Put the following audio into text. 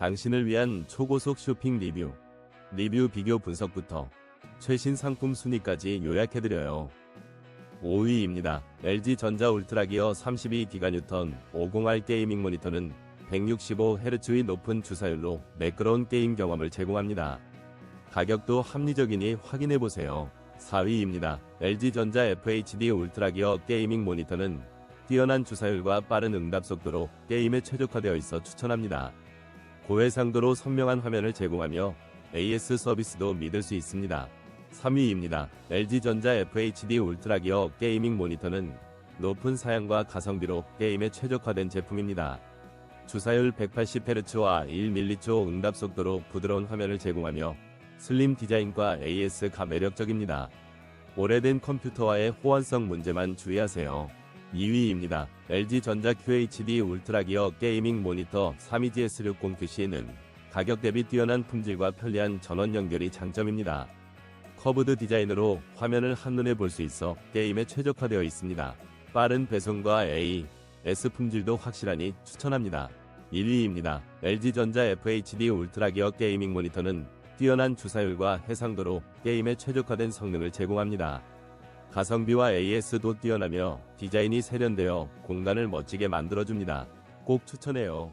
당신을 위한 초고속 쇼핑 리뷰, 리뷰 비교 분석부터 최신 상품 순위까지 요약해드려요. 5위입니다. LG전자 울트라기어 32기가뉴턴 50R 게이밍 모니터는 165Hz의 높은 주사율로 매끄러운 게임 경험을 제공합니다. 가격도 합리적이니 확인해보세요. 4위입니다. LG전자 FHD 울트라기어 게이밍 모니터는 뛰어난 주사율과 빠른 응답 속도로 게임에 최적화되어 있어 추천합니다. 고해상도로 선명한 화면을 제공하며 AS 서비스도 믿을 수 있습니다. 3위입니다. LG전자 FHD 울트라 기어 게이밍 모니터는 높은 사양과 가성비로 게임에 최적화된 제품입니다. 주사율 180Hz와 1m초 응답 속도로 부드러운 화면을 제공하며 슬림 디자인과 AS가 매력적입니다. 오래된 컴퓨터와의 호환성 문제만 주의하세요. 2위입니다. LG전자 QHD 울트라기어 게이밍 모니터 32GS60QC는 가격 대비 뛰어난 품질과 편리한 전원 연결이 장점입니다. 커브드 디자인으로 화면을 한눈에 볼 수 있어 게임에 최적화되어 있습니다. 빠른 배송과 A, S 품질도 확실하니 추천합니다. 1위입니다. LG전자 FHD 울트라기어 게이밍 모니터는 뛰어난 주사율과 해상도로 게임에 최적화된 성능을 제공합니다. 가성비와 AS도 뛰어나며 디자인이 세련되어 공간을 멋지게 만들어줍니다. 꼭 추천해요.